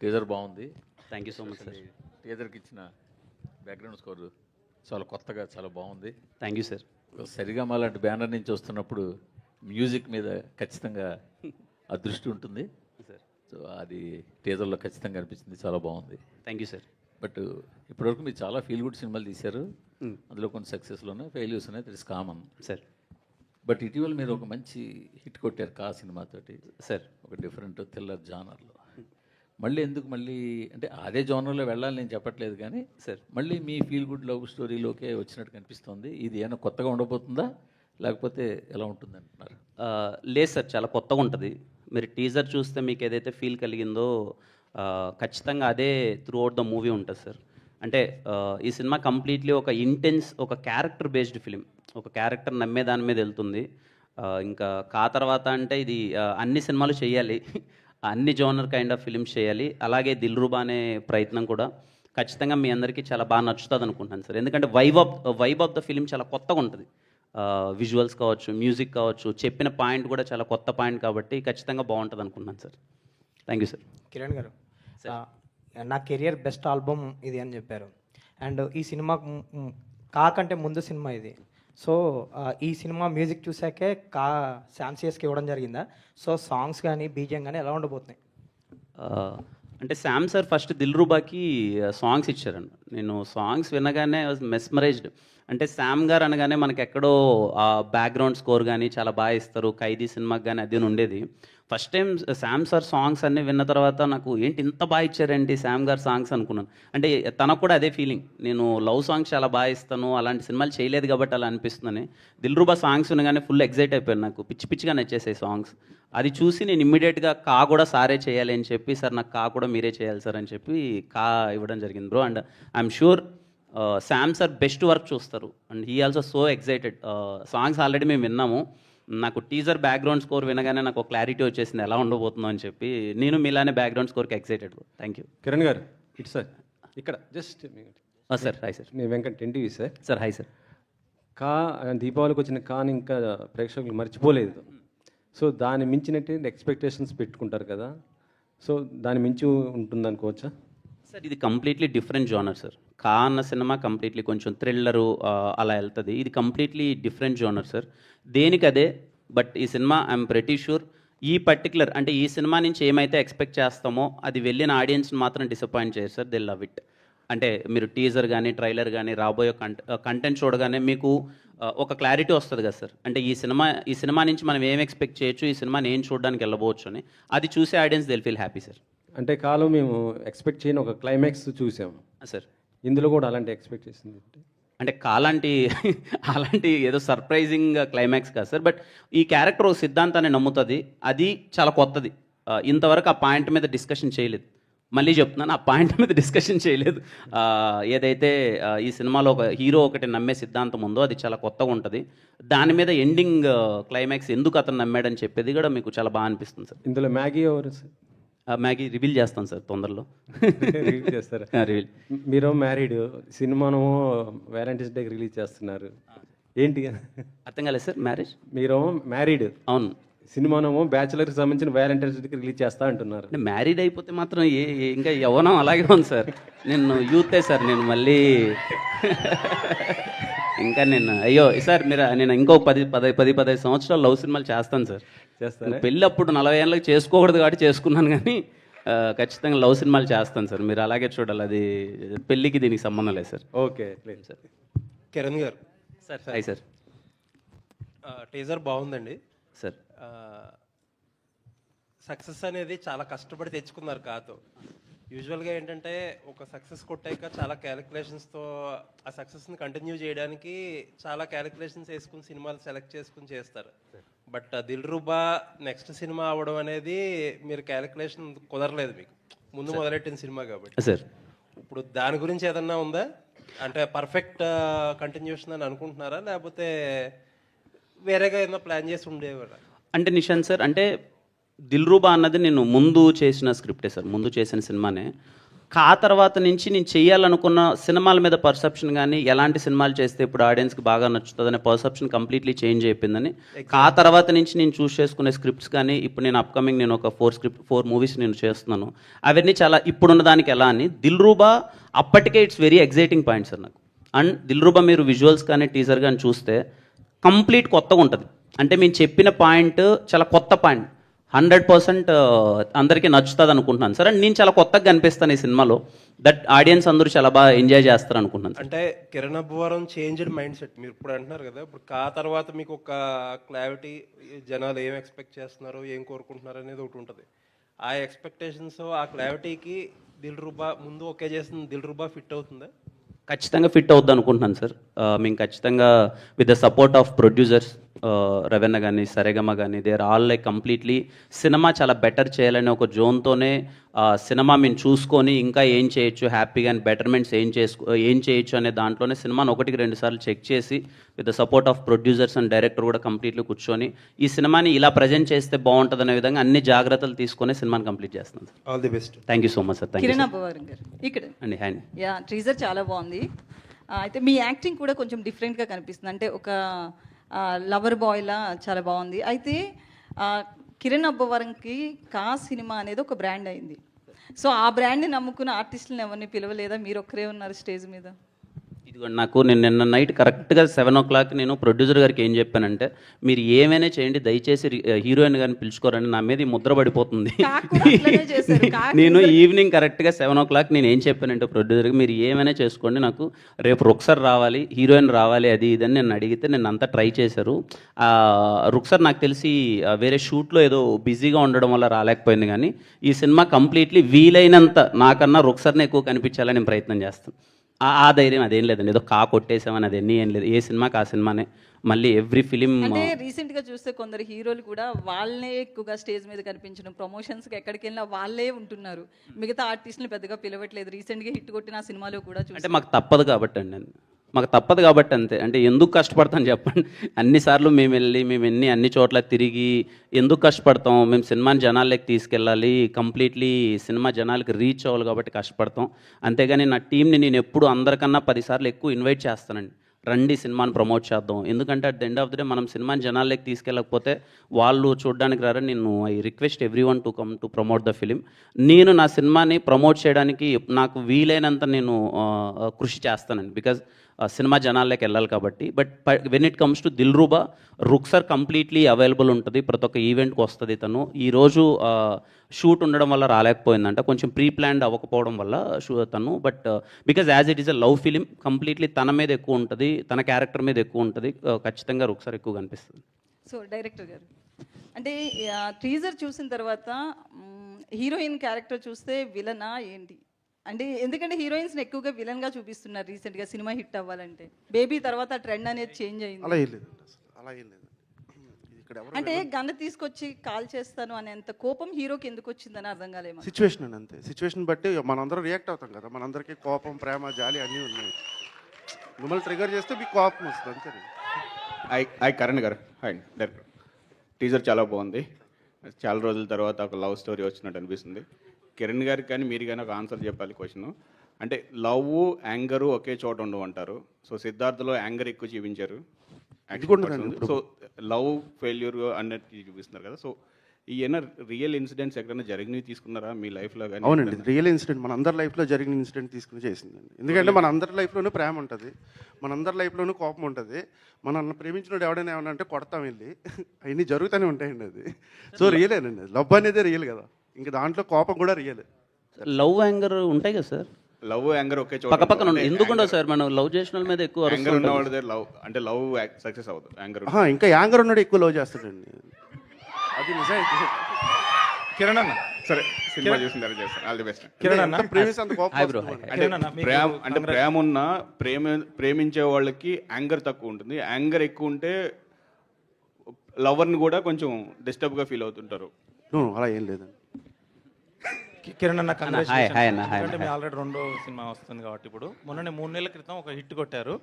Teaser బాగుంది. Thank you so much sir టీజర్కి ఇచ్చిన background score చాలా కొత్తగా చాలా బాగుంది. థ్యాంక్ యూ సార్ సరిగా అలాంటి బ్యానర్ నుంచి వస్తున్నప్పుడు మ్యూజిక్ మీద ఖచ్చితంగా అదృష్టి ఉంటుంది. సార్ సో అది టీజర్లో ఖచ్చితంగా అనిపించింది చాలా బాగుంది. థ్యాంక్ యూ సార్ బట్ ఇప్పటివరకు మీరు చాలా ఫీల్ గుడ్ సినిమాలు తీశారు. అందులో కొన్ని సక్సెస్లు ఉన్నాయి ఫెయిల్యూర్స్ ఉన్నాయి. ఇస్ కామన్ సార్ బట్ ఇటీవల మీరు ఒక మంచి హిట్ కొట్టారు కా సినిమాతోటి. సార్ ఒక డిఫరెంట్ థ్రిల్లర్ జానర్లో మళ్ళీ ఎందుకు మళ్ళీ అంటే అదే జోనర్లో వెళ్ళాలని నేను చెప్పట్లేదు కానీ సార్ మళ్ళీ మీ ఫీల్ గుడ్ లవ్ స్టోరీలోకే వచ్చినట్టు కనిపిస్తుంది. ఇది ఏమైనా కొత్తగా ఉండబోతుందా? లేకపోతే ఎలా ఉంటుంది అంటున్నారు? లేదు సార్ చాలా కొత్తగా ఉంటుంది. మీరు టీజర్ చూస్తే మీకు ఏదైతే ఫీల్ కలిగిందో ఖచ్చితంగా అదే త్రూ అవుట్ ద మూవీ ఉంటుంది సార్. అంటే ఈ సినిమా కంప్లీట్లీ ఒక ఇంటెన్స్ ఒక క్యారెక్టర్ బేస్డ్ ఫిలిం ఒక క్యారెక్టర్ నమ్మే దాని మీద వెళ్తుంది. ఇంకా కా తర్వాత అంటే ఇది అన్ని సినిమాలు చేయాలి అన్ని జోనర్ కైండ్ ఆఫ్ ఫిలిమ్స్ చేయాలి. అలాగే దిల్ రూబా అనే ప్రయత్నం కూడా ఖచ్చితంగా మీ అందరికీ చాలా బాగా నచ్చుతుంది అనుకుంటాను సార్. ఎందుకంటే vibe of vibe of the film చాలా కొత్తగా ఉంటుంది. విజువల్స్ కావచ్చు మ్యూజిక్ కావచ్చు చెప్పిన పాయింట్ కూడా చాలా కొత్త పాయింట్ కాబట్టి ఖచ్చితంగా బాగుంటుంది అనుకుంటున్నాను sir. Thank you sir Kiran garu నా కెరియర్ బెస్ట్ ఆల్బమ్ ఇది అని చెప్పారు. అండ్ ఈ సినిమా మ్- మ్, కా కంటే ముందు సినిమా ఇది. సో ఈ సినిమా మ్యూజిక్ చూసాకే కా శాన్సియస్కి ఇవ్వడం జరిగిందా? సో సాంగ్స్ కానీ బీజియం కానీ ఎలా ఉండబోతున్నాయి? అంటే శామ్ సార్ ఫస్ట్ దిల్రుబాకి సాంగ్స్ ఇచ్చారండి నేను సాంగ్స్ వినగానే మెస్మరైజ్డ్ అంటే శామ్ గారు అనగానే మనకి ఎక్కడో ఆ బ్యాక్గ్రౌండ్ స్కోర్ కానీ చాలా బాగా ఇస్తారు. ఖైదీ సినిమాకి కానీ అది ఉండేది. First time Sam sir songs అన్నీ విన్న తర్వాత నాకు ఏంటి ఇంత బాగా ఇచ్చారేంటి శామ్ గారు సాంగ్స్ అనుకున్నాను. అంటే తనకు కూడా అదే ఫీలింగ్ నేను లవ్ సాంగ్స్ చాలా బాగా ఇస్తాను అలాంటి సినిమాలు చేయలేదు కాబట్టి అలా అనిపిస్తుందని. దిల్ రూబా సాంగ్స్ వినగానే ఫుల్ ఎగ్జైట్ అయిపోయాను నాకు. పిచ్చి పిచ్చిగా నచ్చేసాయి సాంగ్స్ అది చూసి నేను ఇమ్మీడియట్గా కా కూడా సారే చేయాలి అని చెప్పి సార్ నాకు కా కూడా మీరే చేయాలి సార్ అని చెప్పి కా ఇవ్వడం జరిగింది bro. And I'm sure Sam sir best work చూస్తారు. And he also so excited. Songs already మేము విన్నాము. నాకు టీజర్ బ్యాక్గ్రౌండ్ స్కోర్ వినగానే నాకు క్లారిటీ వచ్చేసింది ఎలా ఉండబోతుందో అని చెప్పి. నేను మీలానే బ్యాక్గ్రౌండ్ స్కోర్కి ఎక్సైటెడ్ థ్యాంక్ యూ. కిరణ్ గారు ఇటు సార్ ఇక్కడ జస్ట్ సార్ హాయ్ సార్. నేను Venkat NTV sir. Sir hi sir. కా దీపావళికి వచ్చిన కాని ఇంకా ప్రేక్షకులు మర్చిపోలేదు. సో దాని మించినట్టు ఎక్స్పెక్టేషన్స్ పెట్టుకుంటారు కదా. సో దాని మించి ఉంటుంది అనుకోవచ్చా సార్ ఇది కంప్లీట్లీ డిఫరెంట్ జోనర్ సార్ కా అన్న సినిమా కంప్లీట్లీ కొంచెం థ్రిల్లరు అలా వెళ్తుంది. ఇది కంప్లీట్లీ డిఫరెంట్ జోనర్ సార్ దేనికి అదే బట్ ఈ సినిమా ఐఎమ్ ప్రెటీ షూర్ ఈ పర్టికులర్ అంటే ఈ సినిమా నుంచి ఏమైతే ఎక్స్పెక్ట్ చేస్తామో అది వెళ్ళిన ఆడియన్స్ని మాత్రం డిసప్పాయింట్ చేయరు సార్ దే లవ్ ఇట్ అంటే మీరు టీజర్ కానీ ట్రైలర్ కానీ రాబోయే కంట కంటెంట్ చూడగానే మీకు ఆ, ఒక క్లారిటీ వస్తుంది కదా సార్ అంటే ఈ సినిమా ఈ సినిమా నుంచి మనం ఏం ఎక్స్పెక్ట్ చేయొచ్చు ఈ సినిమాని ఏం చూడడానికి వెళ్ళబోవచ్చు అని. అది చూసే ఆడియన్స్ దిల్ ఫీల్ హ్యాపీ సార్ అంటే కాలం మేము ఎక్స్పెక్ట్ చేయని ఒక క్లైమాక్స్ చూసాము సార్ ఇందులో కూడా అలాంటి ఎక్స్పెక్ట్ చేసింది అంటే కాలాంటి అలాంటి ఏదో సర్ప్రైజింగ్ క్లైమాక్స్ కాదు సార్ బట్ ఈ క్యారెక్టర్ ఒక సిద్ధాంతాన్ని నమ్ముతుంది. అది చాలా కొత్తది. ఆ, ఇంతవరకు ఆ పాయింట్ మీద డిస్కషన్ చేయలేదు. మళ్ళీ చెప్తున్నాను ఆ పాయింట్ మీద డిస్కషన్ చేయలేదు. ఏదైతే ఈ సినిమాలో ఒక హీరో ఒకటి నమ్మే సిద్ధాంతం ఉందో అది చాలా కొత్తగా ఉంటుంది. దాని మీద ఎండింగ్ క్లైమాక్స్ ఎందుకు అతను నమ్మాడని చెప్పేది కూడా మీకు చాలా బాగా అనిపిస్తుంది సార్. ఇందులో మ్యాగీ ఎవరు మ్యాగీ రివీల్ చేస్తాను సార్ తొందరలో. రిలీజ్ చేస్తారా? రివీల్ మీరు మ్యారీడ్ సినిమాను వ్యాలంటైన్స్ డేకి రిలీజ్ చేస్తున్నారు. ఏంటి? అర్థం కాలేదు సార్ మ్యారేజ్ మీరు మ్యారీడ్ అవును. సినిమానేమో బ్యాచులర్కి సంబంధించిన వ్యాలంటైన్స్ డేకి రిలీజ్ చేస్తా అంటున్నారు. అంటే మ్యారీడ్ అయిపోతే మాత్రం ఏ ఏ- ఇంకా యవ్వనం అలాగే ఉంది సార్. నేను యూతే సార్ నేను మళ్ళీ. ఇంకా నేను అయ్యో సార్ మీరు నేను ఇంకో పది పది పది పదహైదు సంవత్సరాలు లవ్ సినిమాలు చేస్తాను సార్. చేస్తారా? పెళ్ళి అప్పుడు నలభై ఏళ్ళకి చేసుకోకూడదు కాబట్టి చేసుకున్నాను కానీ ఆ, ఖచ్చితంగా లవ్ సినిమాలు చేస్తాను సార్. మీరు అలాగే చూడాలి అది పెళ్ళికి దీనికి సంబంధం లేదు సార్. ఓకే లేదు sir. Kiran garu. Sir hi sir. Teaser బాగుందండి. సార్. సక్సెస్ అనేది చాలా కష్టపడి తెచ్చుకున్నారు కాతో యూజువల్గా ఏంటంటే ఒక సక్సెస్ కొట్టాక చాలా క్యాలిక్యులేషన్స్తో ఆ సక్సెస్ని కంటిన్యూ చేయడానికి చాలా క్యాలిక్యులేషన్స్ వేసుకుని సినిమాలు సెలెక్ట్ చేసుకుని చేస్తారు. బట్ దిల్ రూబా నెక్స్ట్ సినిమా అవ్వడం అనేది మీరు క్యాలిక్యులేషన్ కుదరలేదు మీకు. ముందు మొదలెట్టిన సినిమా కాబట్టి. సార్ ఇప్పుడు దాని గురించి ఏదన్నా ఉందా? అంటే పర్ఫెక్ట్ కంటిన్యూషన్ అని అనుకుంటున్నారా? లేకపోతే వేరేగా ఏదైనా ప్లాన్ చేసి ఉండేవారా? అంటే నిశాంత్ సార్ అంటే దిల్ రూబా అన్నది నేను ముందు చేసిన స్క్రిప్టే సార్ ముందు చేసిన సినిమానే. కా తర్వాత నుంచి నేను చేయాలనుకున్న సినిమాల మీద పర్సెప్షన్ కానీ ఎలాంటి సినిమాలు చేస్తే ఇప్పుడు ఆడియన్స్కి బాగా నచ్చుతుందనే పర్సెప్షన్ కంప్లీట్లీ చేంజ్ అయిపోయిందని. కా తర్వాత నుంచి నేను చూస్ చేసుకునే స్క్రిప్ట్స్ కానీ ఇప్పుడు నేను అప్కమింగ్ నేను ఒక ఫోర్ స్క్రిప్ట్ ఫోర్ మూవీస్ నేను చేస్తున్నాను. అవన్నీ చాలా ఇప్పుడున్న దానికి ఎలా అని దిల్ రూబా అప్పటికే it's very exciting point sir నాకు. అండ్ దిల్ రూబా మీరు విజువల్స్ కానీ టీజర్ కానీ చూస్తే కంప్లీట్ కొత్తగా ఉంటుంది అంటే మేము చెప్పిన పాయింట్ చాలా కొత్త పాయింట్. హండ్రెడ్ పర్సెంట్ అందరికీ నచ్చుతుంది అనుకుంటున్నాను సార్ అండ్ నేను చాలా కొత్తగా కనిపిస్తాను ఈ సినిమాలో. దట్ ఆడియన్స్ అందరూ చాలా బాగా ఎంజాయ్ చేస్తారు అనుకుంటున్నాను అంటే Kiran Abbavaram changed mindset. మీరు ఇప్పుడు అంటున్నారు కదా ఇప్పుడు కా తర్వాత మీకు ఒక క్లారిటీ జనాలు ఏం ఎక్స్పెక్ట్ చేస్తున్నారు ఏం కోరుకుంటున్నారు అనేది ఒకటి ఉంటుంది. ఆ ఎక్స్పెక్టేషన్స్ ఆ క్లారిటీకి దిల్ రూబా ముందు ఓకే చేసిన దిల్ రూబా ఫిట్ అవుతుందా? ఖచ్చితంగా ఫిట్ అవుద్ది అనుకుంటున్నాను సార్. మేము ఖచ్చితంగా with the support of producers Ravanna కానీ సరేగమ కానీ they are all like completely cinema చాలా బెటర్ చేయాలని ఒక జోన్తోనే సినిమా మేము చూసుకొని ఇంకా ఏం చేయొచ్చు హ్యాపీగా అండ్ బెటర్మెంట్స్ ఏం చేసుకో ఏం చేయొచ్చు అనే దాంట్లోనే సినిమాను ఒకటికి రెండు సార్లు చెక్ చేసి with the support of producers and director కూడా కంప్లీట్లీ కూర్చొని ఈ సినిమాని ఇలా ప్రజెంట్ చేస్తే బాగుంటుంది అనే విధంగా అన్ని జాగ్రత్తలు తీసుకొని సినిమాని కంప్లీట్ చేస్తున్నాను sir. All the best thank you so much sir thank you ఇక్కడ. అండి హ్యాండ్ యా ట్రీజర్ చాలా బాగుంది. అయితే మీ యాక్టింగ్ కూడా కొంచెం డిఫరెంట్గా కనిపిస్తుంది. అంటే ఒక లవర్ బాయ్లా చాలా బాగుంది. అయితే కిరణ్ అబ్బవరంకి కా సినిమా అనేది ఒక బ్రాండ్ అయింది. సో ఆ బ్రాండ్ని నమ్ముకున్న ఆర్టిస్టులను ఎవరిని పిలవలేదా? మీరు ఒక్కరే ఉన్నారు స్టేజ్ మీద. ఇదిగోండి నాకు నేను నిన్న నైట్ కరెక్ట్గా సెవెన్ ఓ క్లాక్ నేను ప్రొడ్యూసర్ గారికి ఏం చెప్పానంటే మీరు ఏమైనా చేయండి దయచేసి హీరోయిన్ గారిని పిలుచుకోరండి నా మీద ఈ ముద్ర పడిపోతుంది. నేను ఈవినింగ్ కరెక్ట్గా సెవెన్ ఓ క్లాక్ నేను ఏం చెప్పానంటే ప్రొడ్యూసర్కి మీరు ఏమైనా చేసుకోండి నాకు రేపు రుక్సర్ రావాలి హీరోయిన్ రావాలి అది ఇది అని నేను అడిగితే నేను అంతా ట్రై చేశారు. ఆ, రుక్సర్ నాకు తెలిసి వేరే షూట్లో ఏదో బిజీగా ఉండడం వల్ల రాలేకపోయింది కానీ ఈ సినిమా కంప్లీట్లీ వీలైనంత నాకన్నా రుక్సర్ని ఎక్కువ కనిపించాలని నేను ప్రయత్నం చేస్తాను. ఆ ఆ ధైర్యం అదేం లేదండి. ఏదో కా కొట్టేసామని అదన్నీ ఏం లేదు. ఏ సినిమాకి ఆ సినిమానే. మళ్ళీ ఎవ్రీ ఫిలిం అంటే రీసెంట్గా చూస్తే కొందరు హీరోలు కూడా వాళ్ళనే ఎక్కువగా స్టేజ్ మీద కనిపించడం ప్రమోషన్స్కి ఎక్కడికి వెళ్ళినా వాళ్ళే ఉంటున్నారు. మిగతా ఆర్టిస్టులు పెద్దగా పిలవట్లేదు. రీసెంట్గా హిట్ కొట్టిన సినిమాలో కూడా అంటే చూసి మాకు తప్పదు కాబట్టి అండి. అది. మాకు తప్పదు కాబట్టి అంతే. అంటే ఎందుకు కష్టపడతాం చెప్పండి. అన్నిసార్లు మేము వెళ్ళి మేము ఎన్ని అన్ని చోట్ల తిరిగి ఎందుకు కష్టపడతాం? మేము సినిమాని జనాలకి తీసుకెళ్ళాలి. కంప్లీట్లీ సినిమా జనాలకి రీచ్ అవ్వాలి కాబట్టి కష్టపడతాం. అంతేగాని నా టీంని నేను ఎప్పుడు అందరికన్నా పదిసార్లు ఎక్కువ ఇన్వైట్ చేస్తానండి. రండి సినిమాని ప్రమోట్ చేద్దాం. ఎందుకంటే at the end of the day మనం సినిమాని జనాల్లోకి తీసుకెళ్ళకపోతే వాళ్ళు చూడడానికి రారని నేను I request every one to come to promote the film నేను నా సినిమాని ప్రమోట్ చేయడానికి నాకు వీలైనంత నేను కృషి చేస్తానండి. బికాజ్ సినిమా జనాల్లోకి వెళ్ళాలి కాబట్టి. But when it comes to Dilruba Rukhsar completely available ఉంటుంది. ప్రతి ఒక్క ఈవెంట్కి వస్తుంది తను. ఈరోజు షూట్ ఉండడం వల్ల రాలేకపోయిందంట. కొంచెం ప్రీ ప్లాన్డ్ అవ్వకపోవడం వల్ల షూ తను. But because as it is a love film completely తన మీద ఎక్కువ ఉంటుంది తన క్యారెక్టర్ మీద ఎక్కువ ఉంటుంది ఆ, ఖచ్చితంగా రుక్సర్ ఎక్కువ కనిపిస్తుంది. సో డైరెక్టర్ గారు. అంటే టీజర్ చూసిన తర్వాత హీరోయిన్ క్యారెక్టర్ చూస్తే విలనా ఏంటి? అంటే ఎందుకంటే హీరోయిన్స్ని ఎక్కువగా విలన్గా చూపిస్తున్నారు రీసెంట్గా సినిమా హిట్ అవ్వాలంటే. బేబీ తర్వాత ట్రెండ్ అనేది చేంజ్ అయింది. అలా ఏం అసలు. అలా ఏం లేదు. అంటే గన్న తీసుకొచ్చి కాల్ చేస్తాను అనేంత కోపం హీరోకి ఎందుకు వచ్చిందని అర్థం కాలేమో. సిచ్యువేషన్ అండి అంతే. సిచ్యువేషన్ బట్టి మనందరం రియాక్ట్ అవుతాం కదా. మనందరికీ కోపం ప్రేమ జాలి అన్నీ ఉన్నాయి. మిమ్మల్ని ట్రిగర్ చేస్తే మీకు కోపం వస్తుంది అంతే హాయ్ హాయ్ కరణ్ గారు. హాయ్ డైరెక్టర్ టీజర్ చాలా బాగుంది. చాలా రోజుల తర్వాత ఒక లవ్ స్టోరీ వచ్చినట్టు అనిపిస్తుంది. కిరణ్ గారికి కానీ మీరు కానీ ఒక ఆన్సర్ చెప్పాలి క్వశ్చన్ అంటే లవ్ యాంగరు ఒకే చోట ఉండవు అంటారు. సో సిద్ధార్థలో యాంగర్ ఎక్కువ చూపించారు. సో లవ్ ఫెయిల్యూర్ అన్నట్టు చూపిస్తున్నారు కదా. సో ఈయన రియల్ ఇన్సిడెంట్స్ ఎక్కడైనా జరిగినవి తీసుకున్నారా? మీ లైఫ్లో కానీ అవునండి. రియల్ ఇన్సిడెంట్ మన అందరి లైఫ్లో జరిగిన ఇన్సిడెంట్ తీసుకుని చేసిందండి. ఎందుకంటే మన అందరి లైఫ్లోనూ ప్రేమ ఉంటుంది. మన అందరి లైఫ్లోనూ కోపం ఉంటుంది. మనల్ని ప్రేమించినోడు ఎవడైనా ఏమన్నా అంటే కొడతాం వెళ్ళి. అవన్నీ జరుగుతూనే ఉంటాయండి అది. సో రియలేనండి లవ్ అనేది రియల్ కదా. ఇంకా దాంట్లో కోపం కూడా రియల్ లవ్ యాంగర్ ఉంటాయి కదా సార్ లవ్ యాంగర్ ఒకే చోట పక్క పక్కన ఉండవు సార్? మనం లవ్ చేసిన వాళ్ళ మీద ఎక్కువ అరుస్తూ యాంగర్ ఉన్న ఉంటాం. వాళ్ళ దగ్గర లవ్ అంటే లవ్ సక్సెస్ అవ్వదు. యాంగర్ ఆహా, ఇంకా యాంగర్ ఉన్నాడు ఎక్కువ లవ్ చేస్తాడండి. అది నిజం కిరణ్ అన్న. సరే సినిమా చూసిన తర్వాత చేస్తాను ఆల్ ది బెస్ట్ కిరణ్ అన్న. ఎంత ప్రేమిస్తే అంత కోపం వస్తుంది అంటే కిరణ్ అన్న, మీకు ప్రేమ అంటే ప్రేమ ఉన్న ప్రేమ ప్రేమించే వాళ్ళకి యాంగర్ తక్కువ ఉంటుంది. యాంగర్ ఎక్కువ ఉంటే లవర్ని కూడా కొంచెం డిస్టర్బ్గా ఫీల్ అవుతుంటారు. No, no, అలా ఏం లేదండి. కిరణ్ అన్న ఎందుకంటే మీ ఆల్రెడీ రెండో సినిమా వస్తుంది కాబట్టి ఇప్పుడు. మొన్ననే మూడు నెలల క్రితం ఒక హిట్ కొట్టారు.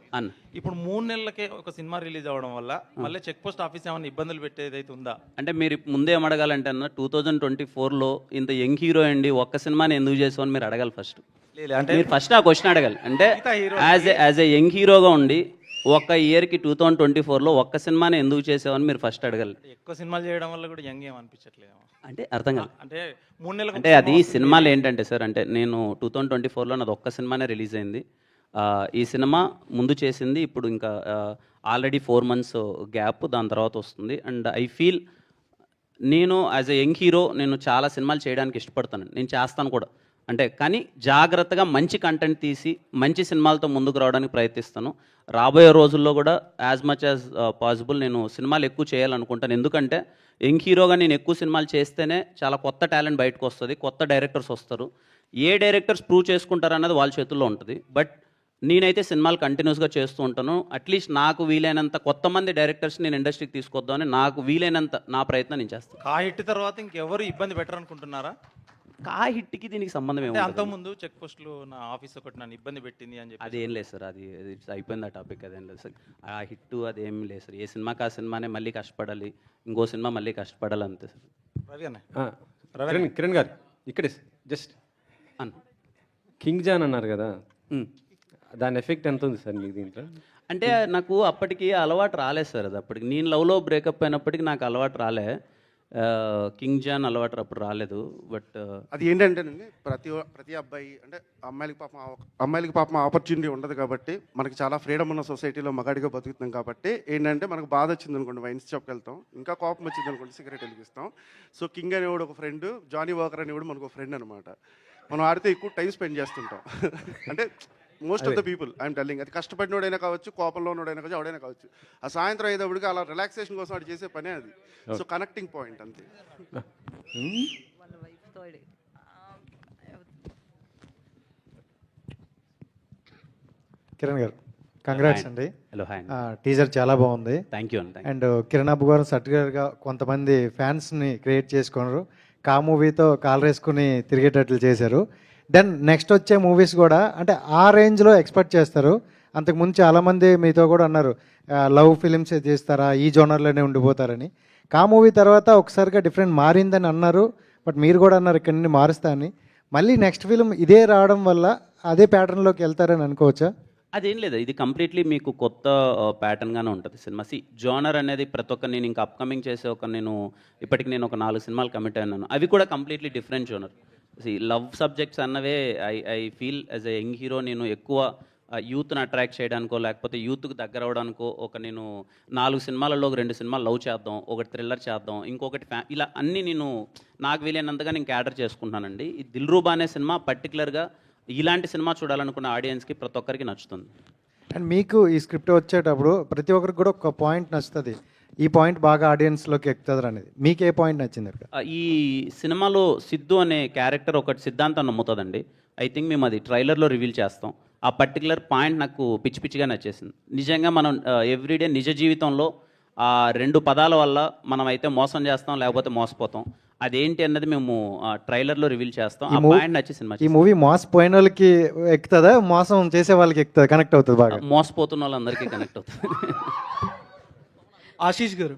ఇప్పుడు మూడు నెలలకే ఒక సినిమా రిలీజ్ అవ్వడం వల్ల మళ్ళీ చెక్ పోస్ట్ ఆఫీస్ ఏమైనా ఇబ్బందులు పెట్టేది అయితే ఉందా? అంటే మీరు ముందే అడగాలంటే అన్న టూ థౌజండ్ ట్వంటీ ఫోర్లో ఇంత యంగ్ హీరో అండి ఒక్క సినిమాని ఎందుకు చేసావు అని మీరు అడగాలి ఫస్ట్. అంటే మీరు ఫస్ట్ ఆ క్వశ్చన్ అడగాలి. అంటే యాజ్ యాజ్ ఏ యంగ్ హీరోగా ఉండి ఒక్క ఇయర్కి టూ థౌజండ్ ట్వంటీ ఫోర్లో ఒక్క సినిమాని ఎందుకు చేసావని మీరు ఫస్ట్ అడగాలి. ఎక్కువ సినిమాలు చేయడం వల్ల కూడా యంగ్ ఏం అనిపించట్లేదు అంటే అర్థం కాదు అంటే మూడు నెలలకు అంటే అది సినిమాలు ఏంటంటే సార్ అంటే నేను టూ థౌజండ్ ట్వంటీ ఫోర్లో నాది ఒక్క సినిమానే రిలీజ్ అయింది. ఈ సినిమా ముందు చేసింది ఇప్పుడు ఇంకా ఆల్రెడీ ఫోర్ మంత్స్ గ్యాప్ దాని తర్వాత వస్తుంది. అండ్ ఐ ఫీల్ నేను యాజ్ ఎ యంగ్ హీరో నేను చాలా సినిమాలు చేయడానికి ఇష్టపడతాను. నేను చేస్తాను కూడా. అంటే కానీ జాగ్రత్తగా మంచి కంటెంట్ తీసి మంచి సినిమాలతో ముందుకు రావడానికి ప్రయత్నిస్తాను. రాబోయే రోజుల్లో కూడా యాజ్ మచ్ యాజ్ పాసిబుల్ నేను సినిమాలు ఎక్కువ చేయాలనుకుంటాను. ఎందుకంటే యంగ్ హీరోగా నేను ఎక్కువ సినిమాలు చేస్తేనే చాలా కొత్త టాలెంట్ బయటకు వస్తుంది కొత్త డైరెక్టర్స్ వస్తారు. ఏ డైరెక్టర్స్ ప్రూవ్ చేసుకుంటారు అన్నది వాళ్ళ చేతుల్లో ఉంటుంది. బట్ నేనైతే సినిమాలు కంటిన్యూస్గా చేస్తూ ఉంటాను. అట్లీస్ట్ నాకు వీలైనంత కొత్త మంది డైరెక్టర్స్ నేను ఇండస్ట్రీకి తీసుకొద్దామని నాకు వీలైనంత నా ప్రయత్నం నేను చేస్తాను. కాహిట్ తర్వాత ఇంకెవరు ఇబ్బంది పెట్టరు అనుకుంటున్నారా కా హిట్కి దీనికి సంబంధం ఏమి అంతకుముందు చెక్ పోస్టులు నా ఆఫీస్ ఒకటి నన్ను ఇబ్బంది పెట్టింది అని చెప్పి అదేం లేదు సార్ అది అయిపోయింది ఆ టాపిక్ అదేం లేదు సార్. ఆ హిట్ అదేం లేదు సార్. ఏ సినిమాకి ఆ సినిమానే మళ్ళీ కష్టపడాలి ఇంకో సినిమా మళ్ళీ కష్టపడాలి అంతే సార్. రవి అన్న ఆ, కిరణ్ కిరణ్ గారు ఇక్కడే జస్ట్. అన్న. కింగ్ జాన్ అన్నారు కదా. దాని ఎఫెక్ట్ ఎంత ఉంది సార్ మీకు దీంట్లో? అంటే నాకు అప్పటికి అలవాటు రాలేదు సార్ అది అప్పటికి. నేను లవ్లో బ్రేకప్ అయినప్పటికీ నాకు అలవాటు రాలే. ఆ, కింగ్ జాన్ అలవాటు అప్పుడు రాలేదు బట్ అది ఏంటంటేనండి ప్రతి ప్రతి అబ్బాయి అంటే అమ్మాయిలకి పాపం అమ్మాయిలకి పాపం ఆపర్చునిటీ ఉండదు కాబట్టి మనకి చాలా ఫ్రీడమ్ ఉన్న సొసైటీలో మగాడిగా బతుకుతున్నాం కాబట్టి ఏంటంటే మనకు బాధ వచ్చింది అనుకోండి వైన్స్ షాప్కి వెళ్తాం ఇంకా కోపం వచ్చింది అనుకోండి సిగరెట్ వెలిగిస్తాం. సో కింగ్ అనేవాడు ఒక ఫ్రెండ్ జానీ వాకర్ అనేవాడు మనకు ఒక ఫ్రెండ్ అనమాట మనం ఆడితే ఎక్కువ టైం స్పెండ్ చేస్తుంటాం. అంటే most of the people I'm telling అది కష్టపడినోడైనా కావచ్చు కోపంలో ఉన్నోడైనా కావచ్చు ఎవడైనా కావచ్చు. ఆ సాయంత్రం అయ్యేటప్పటికి అలా రిలాక్సేషన్ కోసం వాడు చేసే పనే అది. సో కనెక్టింగ్ పాయింట్ అంతే. కిరణ్ గారు కంగ్రాట్స్ అండి. హలో హాయ్ టీజర్ చాలా బాగుంది. థ్యాంక్ యూ అండి కిరణ్ అబ్బు గారు సర్టిఫికేట్గా కొంతమంది ఫ్యాన్స్ని క్రియేట్ చేసుకున్నారు కా మూవీతో కాల్ వేసుకుని తిరిగేటట్లు చేశారు. దెన్ నెక్స్ట్ వచ్చే మూవీస్ కూడా అంటే ఆ రేంజ్లో ఎక్స్పెక్ట్ చేస్తారు. అంతకుముందు చాలామంది మీతో కూడా అన్నారు లవ్ ఫిలిమ్స్ చేస్తారా ఈ జోనర్లోనే ఉండిపోతారని. కా మూవీ తర్వాత ఒకసారిగా డిఫరెంట్ మారిందని అన్నారు బట్ మీరు కూడా అన్నారు ఇక్కడ నుండి మారుస్తా అని. మళ్ళీ నెక్స్ట్ ఫిలిం ఇదే రావడం వల్ల అదే ప్యాటర్న్లోకి వెళ్తారని అనుకోవచ్చా? అదేం లేదు ఇది కంప్లీట్లీ మీకు కొత్త ప్యాటర్న్గానే ఉంటుంది సినిమా. సి జోనర్ అనేది ప్రతి ఒక్క నేను ఇంకా అప్కమింగ్ చేసే ఒక నేను ఇప్పటికి నేను ఒక నాలుగు సినిమాలు కమిట్ అయినాను అవి కూడా completely different genre. Love subjects అన్నవే I I feel as a young hero నేను ఎక్కువ యూత్ని అట్రాక్ట్ చేయడానికో లేకపోతే యూత్కి దగ్గర అవడానికో ఒక నేను నాలుగు సినిమాలలో ఒక రెండు సినిమాలు లవ్ చేద్దాం ఒకటి థ్రిల్లర్ చేద్దాం ఇంకొకటి ఫ్యా ఇలా అన్నీ నేను నాకు వీలైనంతగా నేను క్యాడర్ చేసుకుంటున్నానండి. ఈ దిల్ రూబా అనే సినిమా పర్టికులర్గా ఇలాంటి సినిమా చూడాలనుకున్న ఆడియన్స్కి ప్రతి ఒక్కరికి నచ్చుతుంది. అండ్ మీకు ఈ స్క్రిప్ట్ వచ్చేటప్పుడు ప్రతి ఒక్కరికి కూడా ఒక పాయింట్ నచ్చుతుంది. ఈ పాయింట్ బాగా ఆడియన్స్లోకి ఎక్కుతుంది అనేది. మీకు ఏ పాయింట్ నచ్చింది ఈ సినిమాలో సిద్ధు అనే క్యారెక్టర్ ఒకటి సిద్ధాంతం నమ్ముతుందండి. ఐ థింక్ మేము అది ట్రైలర్లో రివీల్ చేస్తాం. ఆ పర్టికులర్ పాయింట్ నాకు పిచ్చి పిచ్చిగా నచ్చేసింది. నిజంగా మనం ఎవ్రీడే నిజ జీవితంలో ఆ రెండు పదాల వల్ల మనం అయితే మోసం చేస్తాం లేకపోతే మోసపోతాం. అదేంటి అన్నది మేము ట్రైలర్లో రివీల్ చేస్తాం. ఆ పాయింట్ నచ్చి సినిమా ఈ మూవీ మోసపోయిన వాళ్ళకి ఎక్కుతుందా? మోసం చేసే వాళ్ళకి ఎక్కుతుంది? కనెక్ట్ అవుతుంది బాగా. మోసపోతున్న వాళ్ళందరికీ కనెక్ట్ అవుతుంది. ఆశీష్ గారు